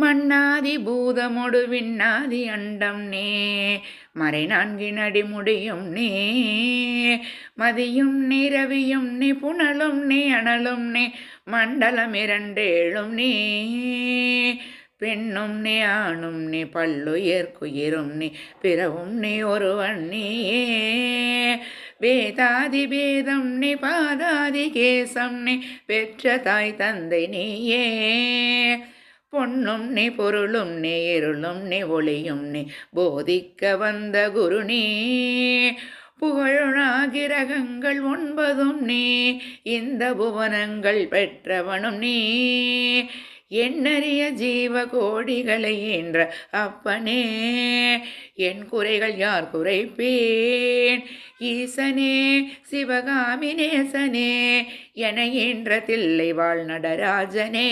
மண்ணாதி பூதமொடு விண்ணாதி அண்டம் நே. மறை நான்கினடி முடியும் நே. மதியும் நீ ரவியும் நீ புனலும் நீ அனலும் நீ மண்டலம் இரண்டேழும் நீ. பெண்ணும் நீ ஆணும் நீ பல்லுயர்க்குயிரும் நீ பிறவும் நீ ஒருவன் நீயே வேதாதி பேதம் நீ பாதாதி கேசம் நீ பெற்ற தாய் தந்தை நீயே. பொன்னும் நீ பொருளும் நீ இருளும் நீ ஒளியும் நீ போதிக்க வந்த குரு நீ புகழுணாகிரகங்கள் ஒன்பதும் நீ இந்த புவனங்கள் பெற்றவனும் நீ. எண்ணறிய ஜீவ கோடிகளை என்ற அப்பனே என் குறைகள் யார் குறைப்பேன்? ஈசனே சிவகாமி நேசனே என என்ற தில்லை வாழ் நடராஜனே.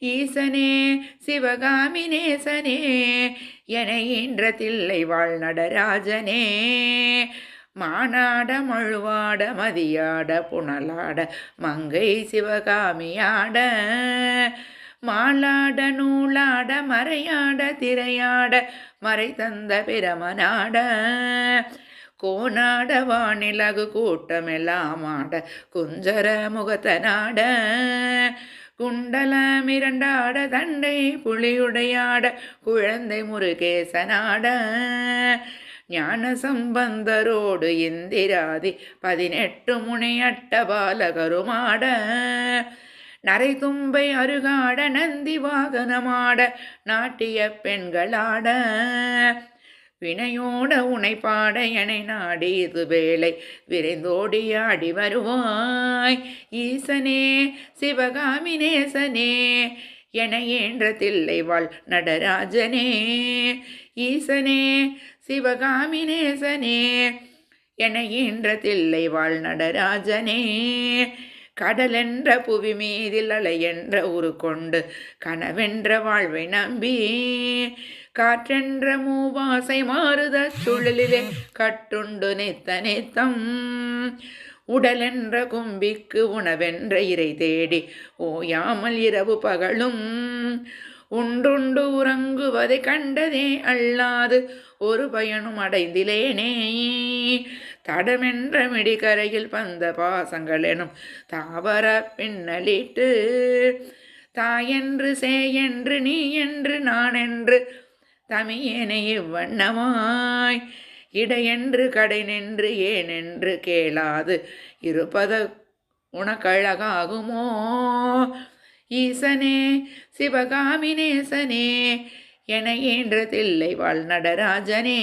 ஈசனே சிவகாமி நேசனே என என்ற தில்லை வாழ் நடராஜனே. மானாட மழுவாட மதியாட புனலாட மங்கை சிவகாமியாட. மாலாட நூலாட மறையாட திரையாட மறை தந்த பிரமனாட. கோனாட வானிலகு கூட்டமெல்லாம் ஆட குஞ்சர முகத்தனாட. குண்டலமிரண்டாட தண்டை புலியுடையாட குழந்தை முருகேசனாட. ஞான சம்பந்தரோடு இந்திராதி பதினெட்டு முனையட்ட பாலகருமாட. நரை தும்பை அருகாட நந்தி வாகனமாட நாட்டிய பெண்களாட. வினையோட உனை பாட எனை நாடி இது வேலை விரைந்தோடியாடி வருவாய். ஈசனே சிவகாமி நேசனே என ஏன்ற தில்லைவாள் நடராஜனே. ஈசனே சிவகாமி நேசனே என ஈன்ற தில்லை வாழ் நடராஜனே. கடலென்ற புவி மீதில் அலையென்ற உரு கொண்டு கனவென்ற வாழ்வை நம்பி காற்றென்ற மூவாசை மாறுத சுழலிலே கட்டுண்டு நித்த நித்தம். உடலென்ற கும்பிக்கு உணவென்ற இறை தேடி ஓயாமல் இரவு பகலும் உண்டுண்டு உறங்குவதை கண்டதே அல்லாது ஒரு பயனும் அடைந்திலேனே. தடமென்ற மிடிகரையில் பந்த பாசங்கள் எனும் தாவர பின்னலிட்டு தாயென்று சேயென்று நீ என்று நான் என்று தமியேனை இவ்வண்ணமாய் இடையென்று கடை நின்று ஏனென்று கேளாது இருப்பத உனக்கழகாகுமோ? ஈசனே சிவகாமினேசனே என ஈன்ற தில்லை வாழ் நடராஜனே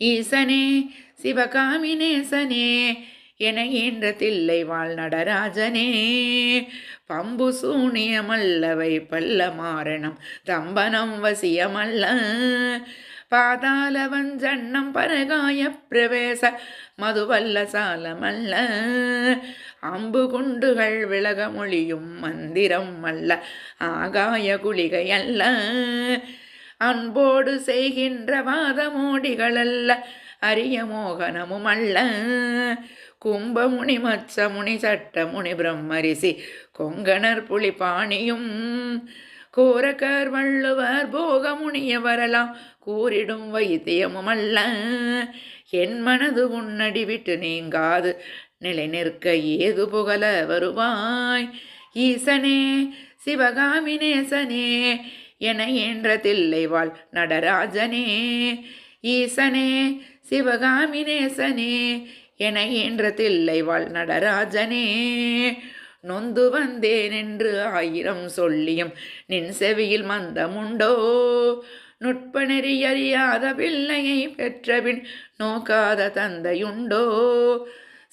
ஈசனே சிவகாமினேசனே என ஈன்ற தில்லை வாழ் நடராஜனே பம்பு சூனியமல்லவை பல்ல மாரணம் தம்பனம் வசியமல்ல. பாதாள வஞ்சன்னம் பரகாய பிரவேச மதுவல்ல சாலமல்ல. அம்பு குண்டுகள் விலக மொழியும் மந்திரம் அல்ல ஆகாய குளிகை அல்ல. அன்போடு செய்கின்ற வாதமோடிகளல்ல அரிய மோகனமும் அல்ல. கும்பமுனி மச்சமுனி சட்டமுனி பிரம்மரிசி கொங்கணர் புலிபாணியும் கோரக்கர் வள்ளுவர் போகமுனிய வரலாம் கூறிடும் வைத்தியமும் அல்ல. என் மனது உன்னடி விட்டு நீங்காது நிலை நிற்க ஏது புகழ வருவாய்? ஈசனே சிவகாமி நேசனே என என்ற தில்லைவாள் நடராஜனே. ஈசனே சிவகாமி நேசனே என என்ற தில்லைவாள் நடராஜனே. நொந்து வந்தேன் என்று ஆயிரம் சொல்லியும் நின் செவியில் மந்தமுண்டோ? நுட்ப நெறி அறியாத பிள்ளையை பெற்றபின் நோக்காத தந்தையுண்டோ?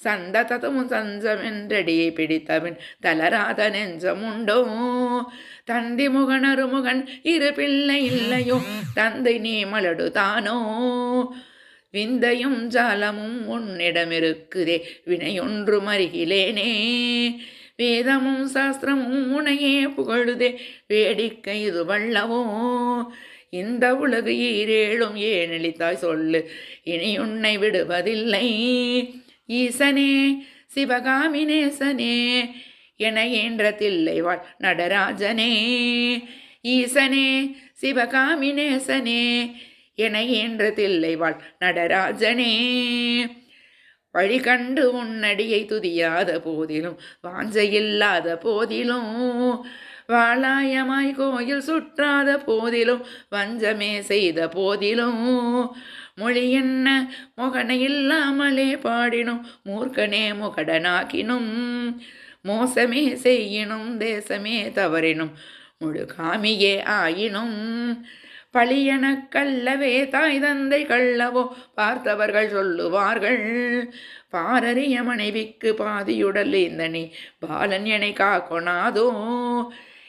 சந்ததமும் சஞ்சமென்றடியை பிடித்தவன் தளராத நெஞ்சமுண்டோ. தந்தி முகனரு முகன் இரு பிள்ளை இல்லையோ? தந்தை நீ மலடு தானோ? விந்தையும் ஜாலமும் உன்னிடமிருக்குதே வினையொன்று மருகிலேனே. வேதமும் சாஸ்திரமும் உனையே புகழுதே வேடிக்கை இது வல்லவோ? இந்த உலகு ஈரேழும் ஏனெளித்தாய் சொல்லு? இனி உன்னை விடுவதில்லை. ஈசனே சிவகாமி நேசனே என ஏன்ற தில்லைவாள் நடராஜனே. ஈசனே சிவகாமினேசனே என ஏன்ற தில்லைவாள் நடராஜனே. வழி கண்டு உன்னடியை துதியாத போதிலும் வாஞ்சையில்லாத போதிலும் வாளாயமாய் கோயில் சுற்றாத போதிலும் வஞ்சமே செய்த போதிலும் மொழி என்ன முகனை இல்லாமலே பாடினும் மூர்க்கனே முகடனாக்கினும் மோசமே செய்யினும் தேசமே தவறினும் முழுகாமியே ஆயினும். பழியன கல்லவே தாய் தந்தை கள்ளவோ பார்த்தவர்கள் சொல்லுவார்கள் பாரறிய மனைவிக்கு பாதியுடல் இந்த நீ பாலன் என காக்கொணாதோ?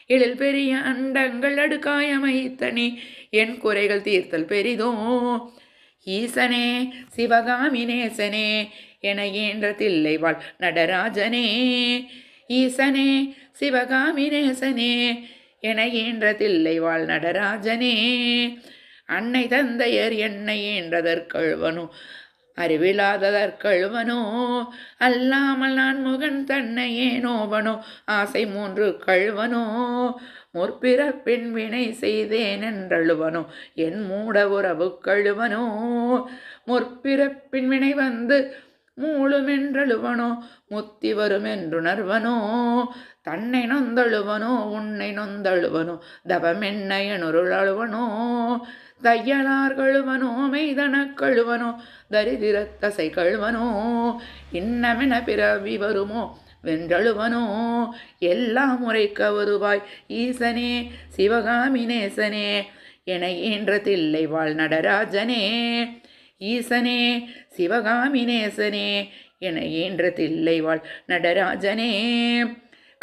எழில் பெரிய அண்டங்கள் அடுக்காயமைத்தனி என் குறைகள் தீர்த்தல் பெரிதோ? ஈசனே சிவகாமினேசனே என ஏன்ற தில்லைவாள் நடராஜனே. ஈசனே சிவகாமினேசனே என ஏன்ற தில்லைவாள் நடராஜனே. அன்னை தந்தையர் என்னை ஈன்றதற்கழுவனோ அறிவில்லாததற்கழுவனோ அல்லாமல் நான் முகன் தன்னை ஏனோவனோ ஆசை மூன்று கழுவனோ. முற்பிறப்பின் வினை செய்தேனென்றழுவனோ? என் மூட உறவு கழுவனோ முற்பிறப்பின் வினை வந்து மூழுமென்றழுவனோ முத்தி வருமென்றுணர்வனோ? தன்னை நொந்தழுவனோ? உன்னை நொந்தழுவனோ? தவமென்ன எனுருளழுவனோ தையலார் கழுவனோ மெய்தன கழுவனோ தரிதிரத்தசை கழுவனோ இன்னமென பிறவி வருமோ? வென்றழுவனோ? எல்லா முறைக்க வருவாய் ஈசனே சிவகாமினேசனே என ஈன்ற தில்லை வாழ் நடராஜனே. ஈசனே சிவகாமினேசனே என ஈன்ற தில்லை வாழ் நடராஜனே.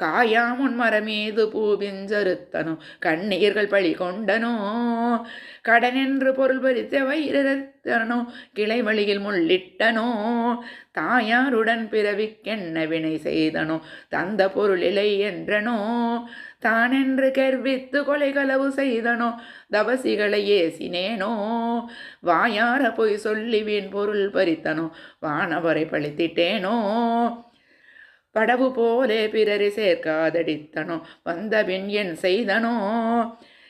காயாமுன் மரமீது பூபிஞ்சருத்தனோ கண்ணீர்கள் பழி கொண்டனோ கடனென்று பொருள் பறித்த வைரத்தனோ கிளை வழியில் முள்ளிட்டனோ? தாயாருடன் பிறவிக்கென்ன வினை செய்தனோ? தந்த பொருளிலை என்றனோ? தானென்று கர்வித்து கொலைகளவு செய்தனோ? தவசிகளை ஏசினேனோ? வாயார பொய் சொல்லி வீண் பொருள் பறித்தனோ? வானவரை பழித்திட்டேனோ? படவு போலே பிறரை சேர்க்காதடித்தனோ வந்தபின் என் செய்தனோ?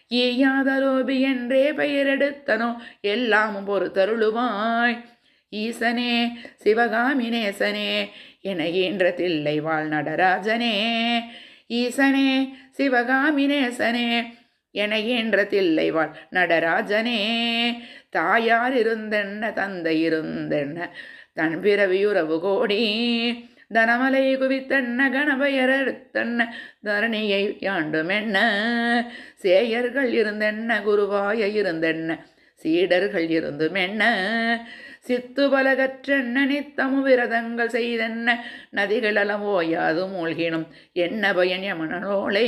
ஈயாதலோபி என்றே பெயரெடுத்தனோ? எல்லாமும் தருளுவாய். ஈசனே சிவகாமினேசனே என ஈன்ற தில்லை வாழ் நடராஜனே. ஈசனே சிவகாமினேசனே என ஈன்ற தில்லை வாழ் நடராஜனே. தாயார் இருந்தென்ன தந்தை இருந்தென்ன தன் பிறவியுறவு கோடி. தனமலை குவித்தன்ன கணபயரெடுத்தன்ன தரணியை யாண்டுமென்ன? சேயர்கள் இருந்தென்ன? குருவாய இருந்தென்ன? சீடர்கள் இருந்துமென்ன? சித்து பலகற்றென்ன நித்தமு விரதங்கள் செய்தென்ன? நதிகளலம் ஓயாது மூழ்கினும். என்ன பயன் யமனோளை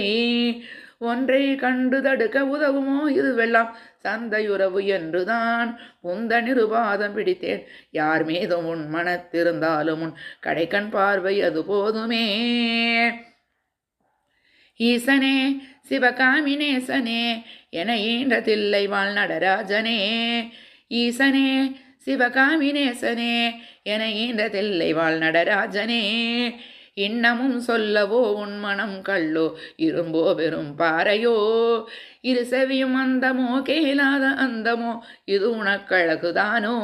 ஒன்றை கண்டு தடுக்க உதவுமோ இதுவெல்லாம் சந்தையுறவு என்றுதான் உந்த நிருபாதம் பிடித்தேன். யார் மீதும் உன் மனத்திருந்தாலும் உன் கடைக்கண் பார்வை அது போதுமே. ஈசனே சிவகாமினேசனே என ஈன்ற தில்லை வாழ் நடராஜனே. ஈசனே சிவகாமினேசனே என ஈன்ற தில்லை வாழ் நடராஜனே. இன்னமும் சொல்லவோ உன் மனம் கள்ளோ இரும்போ பெரும் பாறையோ? இரு செவியும் அந்தமோ கேளாத அந்தமோ இது உனக்கழகுதானோ?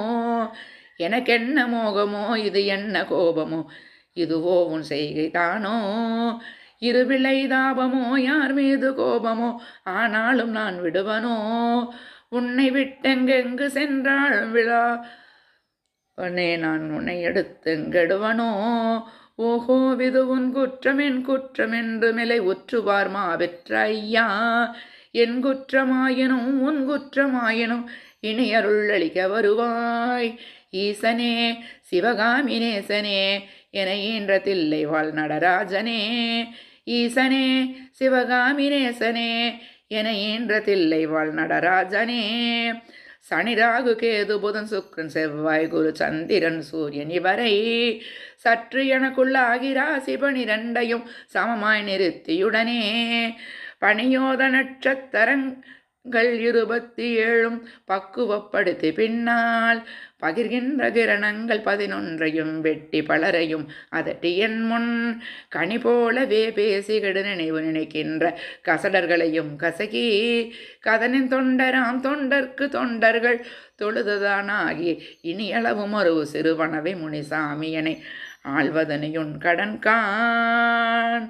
எனக்கென்ன மோகமோ இது என்ன கோபமோ? இதுவோ உன் செய்கை தானோ இருவிளை தாபமோ யார் மீது கோபமோ? ஆனாலும் நான் விடுவனோ? உன்னை விட்டெங்கெங்கு சென்றாள் விழா? உன்னே நான் உன்னை எடுத்தெங்கெடுவனோ? ஓஹோ விது உன் குற்றமென் குற்றமென்று மிலை ஒற்றுவார் மாவெற்ற ஐயா என் குற்றமாயினும் உன் குற்றமாயினும் இனி அருள் வருவாய். ஈசனே சிவகாமினேசனே என ஈன்ற தில்லை வாழ் நடராஜனே. ஈசனே சிவகாமினேசனே என ஈன்ற தில்லை வாழ் நடராஜனே. சனி ராகு கேது புதன் சுக்ரன் செவ்வாய் குரு சந்திரன் சூரியன் இவரை. சற்று எனக்குள்ளாகி ராசி பனிரெண்டையும் சமமாய் நிறுத்தியுடனே பணியோத நட்சத்திரங் கள் இருபத்தி ஏழும் பக்குவப்படுத்தி பின்னால் பகிர்கின்ற கிரணங்கள் பதினொன்றையும் வெட்டி பலரையும் அதட்டி என் முன் கனி போலவே பேசி கெடு நினைவு நினைக்கின்ற கசடர்களையும் கசகி கதனின் தொண்டராம் தொண்டர்க்கு தொண்டர்கள் தொழுதுதானாகி இனியளவும் ஒரு சிறுவனவை முனிசாமியனை ஆழ்வதனையுன் கடன்கான்